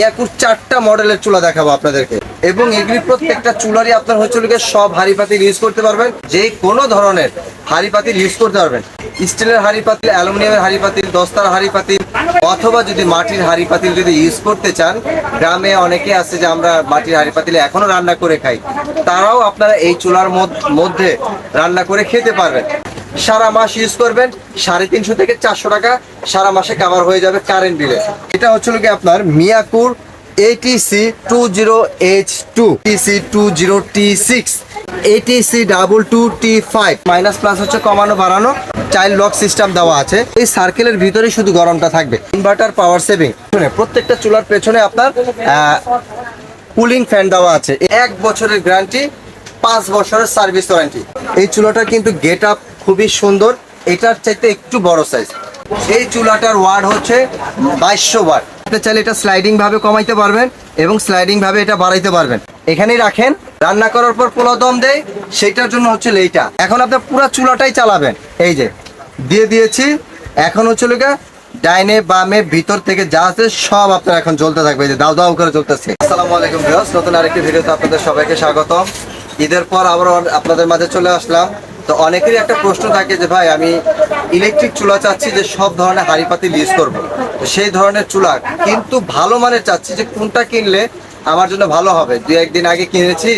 মিয়াকুর চারটা মডেলের চুলা দেখাবো আপনাদেরকে। এবং এগুলি প্রত্যেকটা চুলারই আপনার হচ্ছে লিগে সব হাড়ি পাতিল ইউজ করতে পারবেন। যে কোনো ধরনের হাড়ি পাতিল ইউজ করতে পারবেন। স্টিলের হাড়ি পাতিল, অ্যালুমিনিয়ামের হাড়ি পাতিল, দস্তার হাড়ি পাতিল, অথবা যদি মাটির হাড়ি পাতিল যদি ইউজ করতে চান, গ্রামে অনেকে আছে যে আমরা মাটির হাড়ি পাতিলে এখনও রান্না করে খাই। তারাও আপনারা এই চুলার মধ্যে রান্না করে খেতে পারবেন। সারা মাস ইউজ করবেন, সাড়ে তিনশো থেকে চারশো টাকা সারা মাসে কাভার হয়ে যাবে কারেন্ট বিলে এটা হচ্ছিল কি আপনার মিয়াকুর ATC two zero H two TC two zero T six ATC double two T five minus plus হচ্ছে কমানো বাড়ানো চাইল্ড লক সিস্টেম দেওয়া আছে। এই সার্কেলের ভিতরেই শুধু গরমটা থাকবে ইনভার্টার পাওয়ার সেভিং শুনে প্রত্যেকটা চুলার পেছনে আপনার কুলিং ফ্যান দেওয়া আছে। এক বছরের গ্যারান্টি পাঁচ বছরের সার্ভিস ওয়ারেন্টি এই চুলাটা কিন্তু গেট আপ খুবই সুন্দর। এটার চাইতে একটু বড় সাইজ এই চুলাটার ওয়ার্ড হচ্ছে বাইশশো আপনি চাইলে এটা স্লাইডিং ভাবে কমাইতে পারবেন এবং স্লাইডিং ভাবে এটা বাড়াইতে পারবেন। এখানেই রাখেন। রান্না করার পর পোলাও দম দেয় সেইটার জন্য হচ্ছে এইটা এখন আপনার পুরো চুলাটাই চালাবেন। এই যে, দিয়ে দিয়েছি। এখন হচ্ছে লোকা ডাইনে, বামে, ভিতর থেকে যা আছে সব আপনার এখন জ্বলতে থাকবে। যে, দাও দাও করে জ্বলতেছে। আসসালামু আলাইকুম ভিউয়ার্স নতুন আরেকটি ভিডিওতে আপনাদের সবাইকে স্বাগতম। ঈদের পর আবার আপনাদের মাঝে চলে আসলাম। তো অনেকেরই একটা প্রশ্ন থাকে যে, ভাই, আমি ইলেকট্রিক চুলা চাচ্ছি যে সব ধরনের হাঁড়ি পাতিল ইউজ করব সেই ধরনের চুলা, কিন্তু ভালো মানের চাচ্ছি যে কোনটা কিনলে আমার জন্য ভালো হবে। দু একদিন আগে কিনেছি,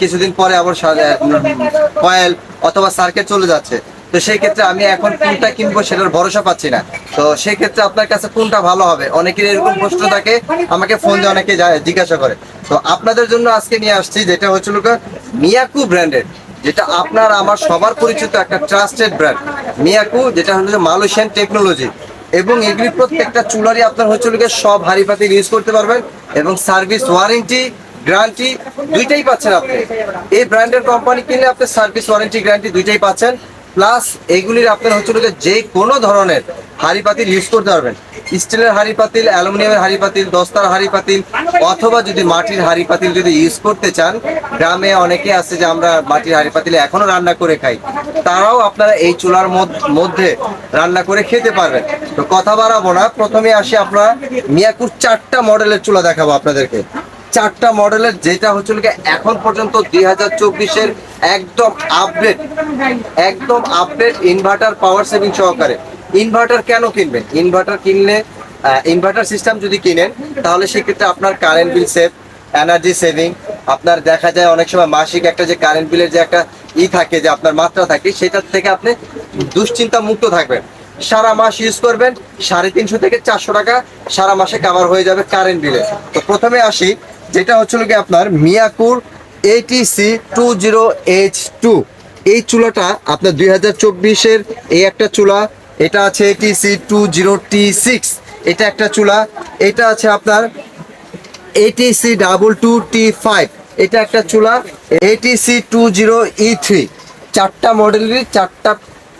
কিছুদিন পরে আবার কয়েল অথবা সার্কিট চলে যাচ্ছে। তো সেই ক্ষেত্রে আমি এখন কোনটা কিনবো সেটার ভরসা পাচ্ছি না। তো সেই ক্ষেত্রে আপনার কাছে কোনটা ভালো হবে? অনেকের এরকম প্রশ্ন থাকে, আমাকে ফোন দিয়ে অনেকে জিজ্ঞাসা করে। তো আপনাদের জন্য আজকে নিয়ে আসছি, যেটা হচ্ছিল মিয়াকু ব্র্যান্ডের যেটা আপনার আমার সবার পরিচিত একটা ট্রাস্টেড ব্র্যান্ড মিয়াকু, যেটা হলো মালয়েশিয়ান টেকনোলজি এবং এগুলি প্রত্যেকটা চুলারই আপনার হচ্ছে সব হাড়ি পাতিল ইউজ করতে পারবেন এবং সার্ভিস ওয়ারেন্টি গ্যারান্টি দুইটাই পাচ্ছেন আপনি। এই ব্র্যান্ডের কোম্পানি কিনলে আপনি সার্ভিস ওয়ারেন্টি গ্যারান্টি দুইটাই পাচ্ছেন। প্লাস এইগুলির আপনার হচ্ছে গিয়ে যে কোনো ধরনের হাড়ি পাতিল ইউজ করতে পারবেন। স্টিলের হাড়ি পাতিল, অ্যালুমিনিয়ামের হাড়ি পাতিল, দস্তার হাড়ি পাতিল, অথবা যদি মাটির হাড়ি পাতিল যদি ইউজ করতে চান, গ্রামে অনেকে আছে যে আমরা মাটির হাড়ি পাতিলে এখনও রান্না করে খাই। তারাও আপনারা এই চুলার মধ্যে রান্না করে খেতে পারবেন। তো কথা বাড়াবো না, প্রথমে আসি আপনারা মিয়াকুর চারটা মডেলের চুলা দেখাবো আপনাদেরকে। চারটা মডেলের, যেটা হচ্ছে গিয়ে এখন পর্যন্ত দুই হাজার চব্বিশের একদম আপডেট একদম আপডেট ইনভার্টার পাওয়ার সেভিং সহকারে। ইনভার্টার কেন কিনবেন? ইনভার্টার কিনলে ইনভার্টার সিস্টেম যদি কিনেন, তাহলে সেক্ষেত্রে আপনার current bill save energy saving আপনার দেখা যায় অনেক সময় মাসিক একটা যে কারেন্ট বিলের যে একটা ই থাকে, যে আপনার মাত্রা থাকে, সেটার থেকে আপনি দুশ্চিন্তা মুক্ত থাকবেন। সারা মাস ইউজ করবেন, সাড়ে তিনশো থেকে চারশো টাকা সারা মাসে কাভার হয়ে যাবে কারেন্ট বিলে তো প্রথমে আসি যেটা হচ্ছিল কি আপনার মিয়াকুর ATC two zero H two এই চুলাটা আপনার দুই হাজার চব্বিশের এই একটা চুলা, এটা আছে ATC two zero T six এটা একটা চুলা, এটা আছে আপনার ATC double two T five এটা একটা চুলা ATC two zero E three চারটা মডেলের চারটা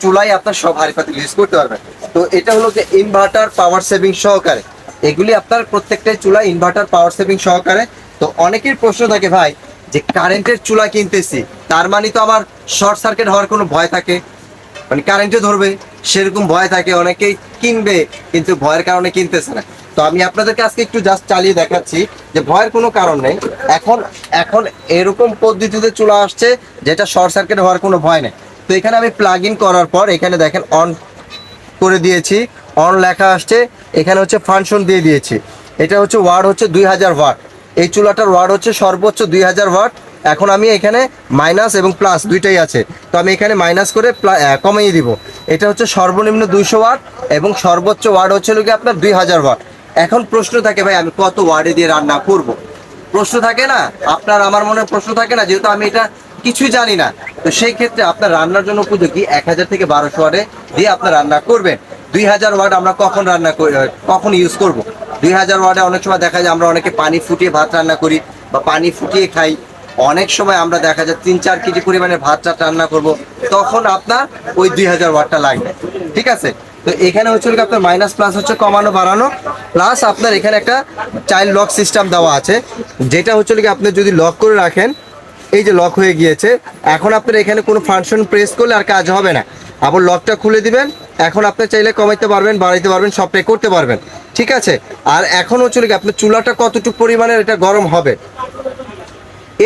চুলাই আপনার সব হাড়ি পাতিল ইউজ করতে পারবেন। তো এটা হলো যে ইনভার্টার পাওয়ার সেভিং সহকারে। এগুলি আপনার প্রত্যেকটাই চুলা ইনভার্টার পাওয়ার সেভিং সহকারে। তো অনেকের প্রশ্ন থাকে, ভাই, যে কারেন্টের চুলা কিনতেছি, তার মানে তো আমার শর্ট সার্কিট হওয়ার কোনো ভয় থাকে? মানে কারেন্টে ধরবে, সেরকম ভয় থাকে, অনেকেই কিনবে, কিন্তু ভয়ের কারণে কিনতেছে না। তো আমি আপনাদেরকে আজকে একটু জাস্ট চালিয়ে দেখাচ্ছি যে ভয়ের কোনো কারণ নেই। এখন এখন এরকম পদ্ধতিতে চুলা আসছে, যেটা শর্ট সার্কিট হওয়ার কোনো ভয় নেই। তো এখানে আমি প্লাগ ইন করার পর এখানে দেখেন অন করে দিয়েছি অন লেখা আসছে, এখানে হচ্ছে ফাংশন দিয়ে দিয়েছি। এটা হচ্ছে ওয়ার্ড হচ্ছে দুই হাজার ওয়াট এই চুলাটার ওয়ার্ড হচ্ছে সর্বোচ্চ দুই হাজার ওয়াট এখন আমি এখানে মাইনাস এবং প্লাস দুইটাই আছে। তো আমি এখানে মাইনাস করে কমিয়ে দিব। এটা হচ্ছে সর্বনিম্ন দুইশো ওয়াট এবং সর্বোচ্চ ওয়ার্ড হচ্ছে লোকে আপনার দুই হাজার ওয়াট এখন প্রশ্ন থাকে, ভাই, আমি কত ওয়ার্ডে দিয়ে রান্না করব। প্রশ্ন থাকে না? আপনার, আমার মনে প্রশ্ন থাকে না, যেহেতু আমি এটা কিছুই জানি না। তো সেই ক্ষেত্রে আপনার রান্নার জন্য উপযোগী এক হাজার থেকে বারোশো ওয়ার্ডে দিয়ে আপনার রান্না করবেন। দুই হাজার ওয়ার্ড আমরা কখন রান্না কখন ইউজ করব। দুই হাজার ওয়ার্ডে অনেক সময় দেখা যায় আমরা অনেকে পানি ফুটিয়ে ভাত রান্না করি বা পানি ফুটিয়ে খাই। অনেক সময় আমরা দেখা যায় তিন চার কেজি পরিমাণে ভাত চাট রান্না করব। তখন আপনার ওই দুই হাজার ওয়াটটা লাগবে ঠিক আছে? তো এখানে হচ্ছে আপনার মাইনাস প্লাস হচ্ছে কমানো, বাড়ানো। প্লাস আপনার এখানে একটা চাইল্ড লক সিস্টেম দেওয়া আছে। যেটা হচ্ছে কি আপনি যদি লক করে রাখেন, এই যে লক হয়ে গিয়েছে, এখন আপনার এখানে কোনো ফাংশন প্রেস করলে আর কাজ হবে না। আবার লকটা খুলে দিবেন, এখন আপনি চাইলে কমাইতে পারবেন, বাড়াইতে পারবেন সবটাই করতে পারবেন। ঠিক আছে? আর এখন হচ্ছে কি আপনার চুলাটা কতটুকু পরিমাণের, এটা গরম হবে?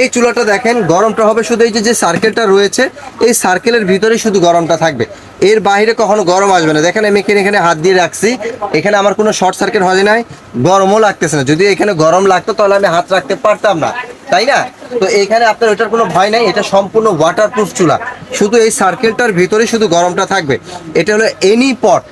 এই চুলাটা দেখেন, গরমটা হবে শুধু এই যে সার্কেলটা রয়েছে, এই সার্কেলের ভিতরেই শুধু গরমটা থাকবে। এর বাইরে কখনো গরম আসবে না। দেখেন, আমি এখানে এখানে হাত দিয়ে রাখছি। এখানে আমার কোনো শর্ট সার্কিট হয় নাই। গরমও লাগতেছে না। যদি এখানে গরম লাগতো, তাহলে আমি হাত রাখতে পারতাম না। তাই না? তো এখানে আপনার ওটার কোনো ভয় নাই। এটা সম্পূর্ণ ওয়াটারপ্রুফ চুলা। শুধু এই সার্কেলটার ভিতরে শুধু গরমটা থাকবে। এটা হলো এনি পট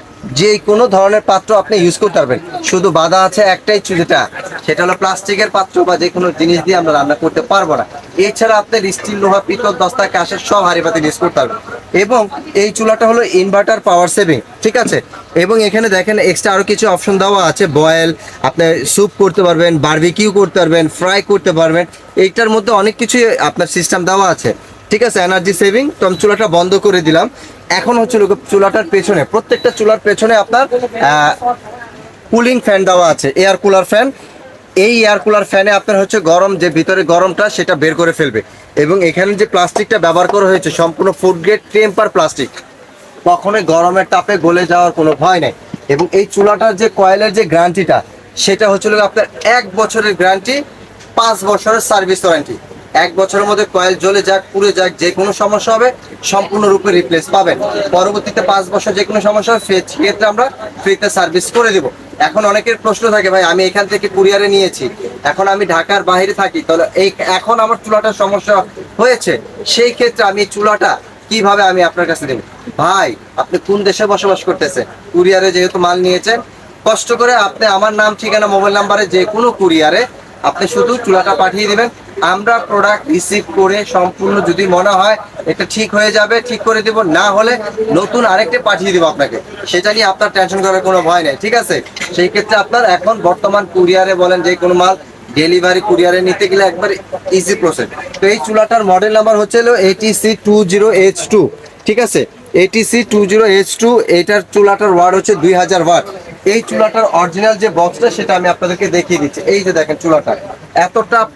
যে কোনো ধরনের পাত্র আপনি ইউজ করতে পারবেন। শুধু বাধা আছে একটাই চুলিটা সেটা হলো প্লাস্টিকের পাত্র বা যে কোনো জিনিস দিয়ে আমরা রান্না করতে পারব না। এছাড়া আপনার স্টিল, লোহা, পিতল, দস্তা কাশের সব হাড়ি পাতি ইউজ করতে পারবেন। এবং এই চুলাটা হলো ইনভার্টার পাওয়ার সেভিং ঠিক আছে? এবং এখানে দেখেন এক্সট্রা আরও কিছু অপশন দেওয়া আছে। বয়েল আপনি স্যুপ করতে পারবেন বারবিকিউ করতে পারবেন ফ্রাই করতে পারবেন। এইটার মধ্যে অনেক কিছুই আপনার সিস্টেম দেওয়া আছে। ঠিক আছে? এনার্জি সেভিং তো আমি চুলাটা বন্ধ করে দিলাম। এখন হচ্ছে চুলাটার পেছনে, প্রত্যেকটা চুলার পেছনে আপনার কুলিং ফ্যান দেওয়া আছে এয়ার কুলার ফ্যান এই এয়ার কুলার ফ্যানে আপনার হচ্ছে গরম, যে ভিতরে গরমটা, সেটা বের করে ফেলবে। এবং এখানে যে প্লাস্টিকটা ব্যবহার করা হয়েছে, সম্পূর্ণ ফুড গ্রেড টেম্পার প্লাস্টিক কখনোই গরমের তাপে গলে যাওয়ার কোনো ভয় নেই। এবং এই চুলাটার যে কয়েলের যে গ্যারান্টিটা সেটা হচ্ছে হলো আপনার এক বছরের গ্যারান্টি পাঁচ বছরের সার্ভিস ওয়ারেন্টি এক বছরের মধ্যে কয়েল জ্বলে যাক, পুড়ে যাক, যে কোনো সমস্যা হবে সম্পূর্ণরূপে রিপ্লেস পাবেন। পরবর্তীতে পাঁচ বছর যে কোনো সমস্যা হবে সেক্ষেত্রে আমরা ফ্রিতে সার্ভিস করে দেবো। এখন অনেকের প্রশ্ন থাকে, ভাই, আমি এখান থেকে কুরিয়ারে নিয়েছি। এখন আমি ঢাকার বাইরে থাকি, তাহলে এই, এখন আমার চুলাটার সমস্যা হয়েছে। সেই ক্ষেত্রে আমি চুলাটা কীভাবে আমি আপনার কাছে দেব? ভাই, আপনি কোন দেশে বসবাস করতেছেন? কুরিয়ারে যেহেতু মাল নিয়েছেন, কষ্ট করে আপনি আমার নাম, ঠিকানা মোবাইল নাম্বারে যে কোনো কুরিয়ারে আপনি শুধু চুলাটা পাঠিয়ে দিবেন। আমরা প্রোডাক্ট রিসিভ করে সম্পূর্ণ যদি মনে হয় এটা ঠিক হয়ে যাবে, ঠিক করে দেব, না হলে নতুন আরেকটা পাঠিয়ে দেবো আপনাকে। সেটা নিয়ে আপনার টেনশন করার কোনো ভয় নেই, ঠিক আছে? সেই ক্ষেত্রে আপনার এখন বর্তমান কুরিয়ারে বলেন যে কোনো মাল ডেলিভারি কুরিয়ারে নিতে গেলে একবার ইজি প্রসেস তো এই চুলাটার মডেল নাম্বার হচ্ছে ATC two zero H two ঠিক আছে? ATC two zero H two এইটার চুলাটার ওয়াট হচ্ছে দুই হাজার ওয়াট এই চুলাটার অরিজিনাল যে বক্সটা সেটা আমি আপনাদেরকে দেখিয়ে দিচ্ছি। এই যে দেখেন চুলাটা। এতটা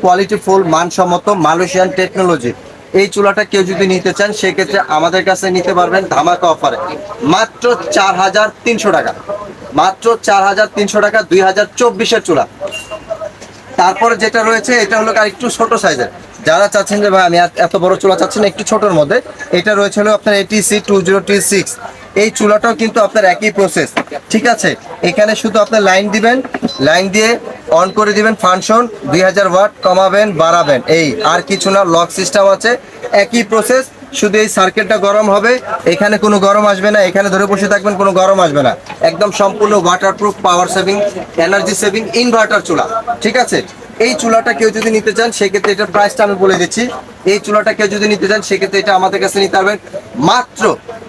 কোয়ালিটিফুল মানসম্মত মালয়েশিয়ান টেকনোলজি এই চুলাটা কেউ যদি নিতে চান, সেক্ষেত্রে আমাদের কাছে নিতে পারবেন ধামাকা অফারে মাত্র চার হাজার তিনশো টাকা। মাত্র চার হাজার তিনশো টাকা, দুই হাজার চব্বিশের চুলা। তারপরে যেটা রয়েছে, এটা হলো একটু ছোট সাইজের যারা চাচ্ছেন যে, ভাই, আমি এত- বড় চুলা চাচ্ছেন একটু ছোটর মধ্যে, এটা রয়েছে হলো আপনার ATC two zero T six এই চুলাটাও কিন্তু আপনার একই প্রসেস ঠিক আছে? এখানে শুধু আপনার লাইন দিবেন লাইন দিয়ে অন করে দিবেন ফাংশন দুই হাজার ওয়াট কমাবেন, বাড়াবেন। এই আর কিছু না লক সিস্টেম আছে। একই প্রসেস শুধু এই সার্কেলটা গরম হবে। এখানে কোনো গরম আসবে না, এখানে ধরে বসে থাকবেন, কোনো গরম আসবে না। একদম সম্পূর্ণ waterproof power saving energy saving inverter চুলা, ঠিক আছে? এই চুলাটা কেউ যদি নিতে চান, সেক্ষেত্রে এটার প্রাইসটা আমি বলে দিচ্ছি। এই চুলাটা কেউ যদি নিতে চান, সেক্ষেত্রে এটা আমাদের কাছে নিতে পারবেন মাত্র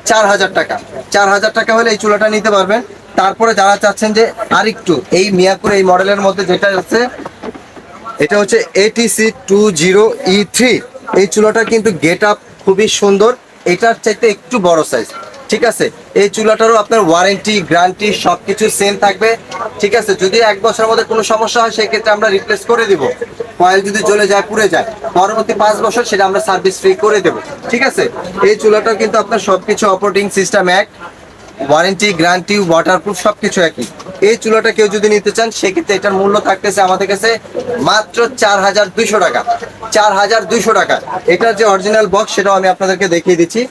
চার হাজার টাকা। চার হাজার টাকা হলে এই চুলাটা নিতে পারবেন। তারপরে যারা চাচ্ছেন যে আরেকটু, এই মিয়াকুর, এই মডেলের মধ্যে যেটা হচ্ছে, এটা হচ্ছে ATC two zero E three এই চুলাটা কিন্তু গেট আপ খুবই সুন্দর। এটার চাইতে একটু বড় সাইজ ঠিক আছে? এই চুলাটারও আপনার ওয়ারেন্টি গ্যারান্টি সব কিছু সেম থাকবে। ঠিক আছে? যদি এক বছরের মধ্যে কোনো সমস্যা হয়, সেক্ষেত্রে আমরা রিপ্লেস করে দিব। কয়েল যদি জ্বলে যায়, পুড়ে যায়, পরবর্তী পাঁচ বছর সেটা আমরা সার্ভিস ফ্রি করে দেবো। ঠিক আছে? এই চুলাটাও কিন্তু আপনার সবকিছু অপারেটিং সিস্টেম এক। ওয়ারেন্টি, গ্যারান্টি ওয়াটারপ্রুফ সবকিছু একই। এই চুলাটা কেউ যদি নিতে চান, সেক্ষেত্রে এটার মূল্য থাকতেছে আমাদের কাছে মাত্র চার হাজার দুইশো টাকা। চার হাজার দুইশো টাকা। এটার যে অরিজিনাল বক্স সেটাও আমি আপনাদেরকে দেখিয়ে দিচ্ছি।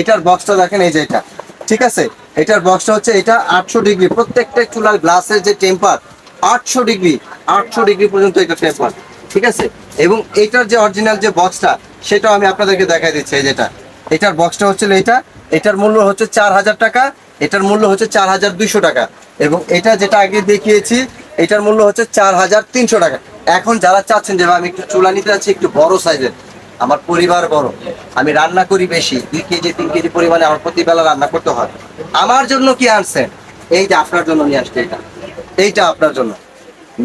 এটার বক্সটা দেখেন, এই যে এটা। ঠিক আছে? এটার বক্সটা হচ্ছে, এটা আটশো ডিগ্রি। প্রত্যেকটা চুলার গ্লাসের যে টেম্পার আটশো ডিগ্রি আটশো ডিগ্রি পর্যন্ত এটা টেম্পার ঠিক আছে? এবং এটার যে অরিজিনাল যে বক্সটা সেটাও আমি আপনাদেরকে দেখাই দিচ্ছি, এই যেটা এটার বক্সটা হচ্ছে এটা এটার মূল্য হচ্ছে চার হাজার টাকা। এটার মূল্য হচ্ছে চার হাজার দুইশো টাকা। এবং এটা যেটা আগে দেখিয়েছি, এটার মূল্য হচ্ছে চার হাজার তিনশো টাকা। এখন যারা চাচ্ছেন যে আমি একটু চুলা নিতে যাচ্ছি, একটু বড় সাইজের, আমার পরিবার বড়, আমি রান্না করি বেশি, দুই কেজি, তিন কেজি পরিমাণে আমার প্রতিবেলা রান্না করতে হয়। আমার জন্য কি আনছেন? এই যে আপনার জন্য নিয়ে আসছে এটা। এইটা আপনার জন্য।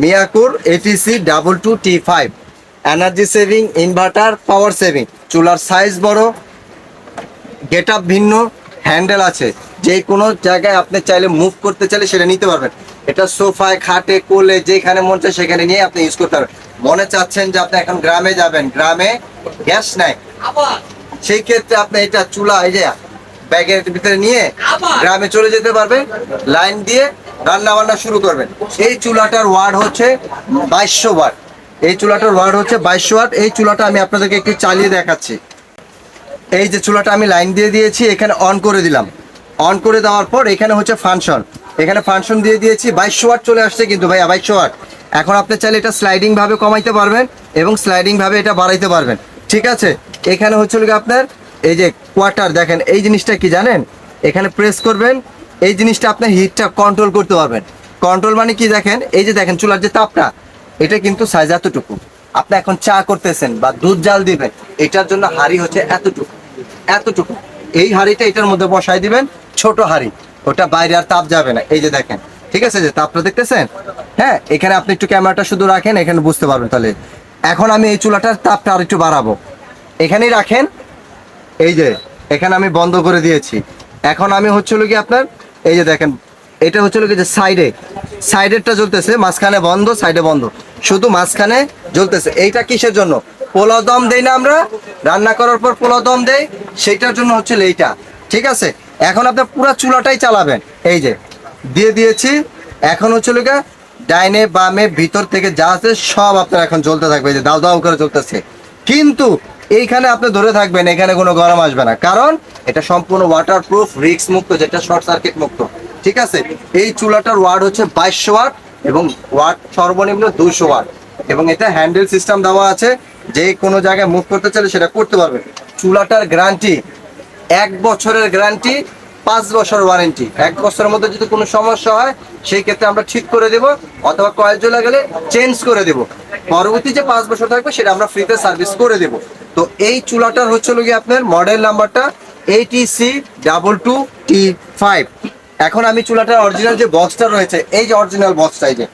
মিয়াকুর ATC double two T five energy saving inverter power saving চুলার সাইজ বড় গেট ভিন্ন হ্যান্ডেল আছে। যে কোনো জায়গায় আপনি চাইলে মুভ করতে চাইলে সেটা নিতে পারবেন। এটা সোফায়, খাটে, কোলে, যেখানে মন চায় সেখানে নিয়ে আপনি ইউজ করতে পারবেন। মনে চাচ্ছেন যে আপনি এখন গ্রামে যাবেন, গ্রামে গ্যাস নাই। সেই ক্ষেত্রে আপনি এটা চুলা, এই যে ব্যাগের ভিতরে নিয়ে গ্রামে চলে যেতে পারবেন লাইন দিয়ে রান্না বান্না শুরু করবেন। এই চুলাটার ওয়ার্ড হচ্ছে বাইশশো ওয়াট এই চুলাটার ওয়ার্ড হচ্ছে বাইশশো ওয়াট এই চুলাটা আমি আপনাদেরকে একটু চালিয়ে দেখাচ্ছি। এই যে চুলাটা আমি লাইন দিয়ে দিয়েছি, এখানে অন করে দিলাম। অন করে দেওয়ার পর এখানে হচ্ছে ফাংশন এখানে ফাংশন দিয়ে দিয়েছি, বাইশশো ওয়াট চলে আসছে কিন্তু ভাইয়া, বাইশশো ওয়াট এখন আপনি চাইলে এটা স্লাইডিং ভাবে কমাইতে পারবেন এবং স্লাইডিং ভাবে এটা বাড়াইতে পারবেন। ঠিক আছে? এখানে হচ্ছে হলো গিয়ে আপনার এই যে কোয়ার্টার দেখেন, এই জিনিসটা কি জানেন? এখানে প্রেস করবেন, এই জিনিসটা আপনার হিটটা কন্ট্রোল করতে পারবেন। কন্ট্রোল মানে কি দেখেন? এই যে দেখেন, চুলার যে তাপটা, এটা কিন্তু সাইজ এতটুকু। আপনি এখন চা করতেছেন বা দুধ জাল দিবেন, এটার জন্য হাড়ি হচ্ছে এতটুকু। এতটুকু। এই হাড়িটা এটার মধ্যে বসাই দিবেন ছোট হাড়ি, ওটা বাইরে আর তাপ যাবে না। এই যে দেখেন, ঠিক আছে, যে তাপটা দেখতেছেন? হ্যাঁ এখানে আপনি একটু ক্যামেরাটা শুধু রাখেন, এখানে বুঝতে পারবেন তাহলে। এখন আমি এই চুলাটার তাপটা আর একটু বাড়াবো। এখানেই রাখেন, এই যে, এখানে আমি বন্ধ করে দিয়েছি। এখন আমি হচ্ছে কি আপনার, এই যে দেখেন, এটা হচ্ছে কি যে সাইডে, সাইডেরটা জ্বলতেছে, মাঝখানে বন্ধ, সাইডে বন্ধ। শুধু মাঝখানে জ্বলতেছে। এইটা কিসের জন্য? পোলাও দম দেই না আমরা, রান্না করার পর পোলাও দম দেই, সেইটার জন্য হচ্ছে এইটা, ঠিক আছে? এখন আপনার পুরো চুলাটাই চালাবেন। এই যে, দিয়ে দিয়েছি। এখন হচ্ছে গিয়ে ডাইনে, বামে, ভিতর থেকে যা আছে সব আপনার এখন জ্বলতে থাকবে। যে দাও দাও করে চলতেছে কিন্তু এইখানে আপনি ধরে থাকবেন, এখানে কোনো গরম আসবে না। কারণ এটা সম্পূর্ণ ওয়াটার প্রুফ রিক্স মুক্ত, যেটা শর্ট সার্কিট মুক্ত। ঠিক আছে? এই চুলাটার ওয়ার্ড হচ্ছে বাইশশো ওয়াট এবং ওয়াট সর্বনিম্ন দুশো ওয়াট এবং এটা হ্যান্ডেল সিস্টেম দেওয়া আছে। যে কোনো জায়গায় মুভ করতে চাইলে সেটা করতে পারবে। চুলাটার গ্যারান্টি এক বছরের গ্যারান্টি পাঁচ বছর ওয়ারেন্টি এক বছরের মধ্যে যদি কোনো সমস্যা হয়, সেই ক্ষেত্রে আমরা ঠিক করে দেব, অথবা কয়েল জ্বলে গেলে চেঞ্জ করে দেব। পরবর্তী যে পাঁচ বছর থাকবে, সেটা আমরা ফ্রিতে সার্ভিস করে দেব। তো এই চুলাটার হচ্ছে গিয়ে আপনার মডেল নাম্বারটা ATC double two T five এখন আমি চুলাটার অরিজিনাল যে বক্সটা রয়েছে, এই যে অরিজিনাল বক্সটা এই যে,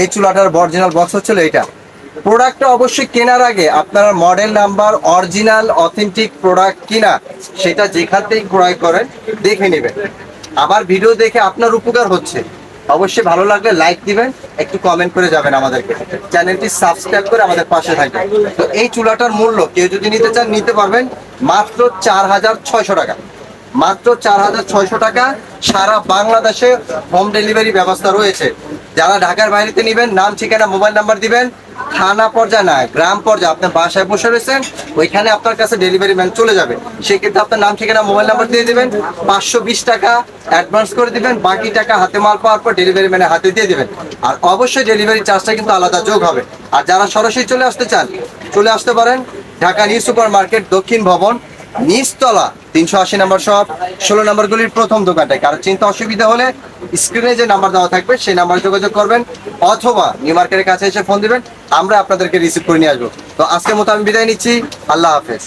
এই চুলাটার অরিজিনাল বক্স হচ্ছিল এটা প্রোডাক্টটা অবশ্যই কেনার আগে আপনার model number, original, authentic product কিনা সেটা যেখান ক্রয় করেন দেখে নেবেন। আমার ভিডিও দেখে আপনার উপকার হচ্ছে। অবশ্যই ভালো লাগলে লাইক দিবেন, একটু কমেন্ট করে যাবেন আমাদেরকে। চ্যানেলটি সাবস্ক্রাইব করে আমাদের পাশে থাকবেন। তো এই চুলাটার মূল্য কেউ যদি নিতে চান, নিতে পারবেন মাত্র চার হাজার ছয়শো টাকা। মাত্র চার হাজার ছয়শো টাকা সারা বাংলাদেশে হোম ডেলিভারি ব্যবস্থা রয়েছে। যারা ঢাকার বাইরেতে নেবেন, নাম ঠিকানা মোবাইল নাম্বার দিবেন থানা পর্যায়ে না, গ্রাম পর্যায়ে। আপনার বাসায় বসে রয়েছেন, ওইখানে আপনার কাছে ডেলিভারি ম্যান চলে যাবে। সেক্ষেত্রে আপনার নাম, ঠিকানা মোবাইল নাম্বার দিয়ে দেবেন, পাঁচশো বিশ টাকা অ্যাডভান্স করে দিবেন, বাকি টাকা হাতে মাল পাওয়ার পর ডেলিভারি ম্যানের হাতে দিয়ে দেবেন। আর অবশ্যই ডেলিভারি চার্জটা কিন্তু আলাদা যোগ হবে। আর যারা সরাসরি চলে আসতে চান, চলে আসতে পারেন ঢাকা নিউ সুপার মার্কেট দক্ষিণ ভবন নিচতলা, তিনশো আশি নাম্বার সব ষোলো নাম্বার গুলির প্রথম দোকানটায়। কারও চিন্তা অসুবিধা হলে স্ক্রিনে যে নাম্বার দেওয়া থাকবে, সেই নাম্বারে যোগাযোগ করবেন অথবা নিউ মার্কেটের কাছে এসে ফোন দিবেন, আমরা আপনাদেরকে রিসিভ করে নিয়ে আসব। তো আজকের মতো আমি বিদায় নিচ্ছি, আল্লাহ হাফেজ।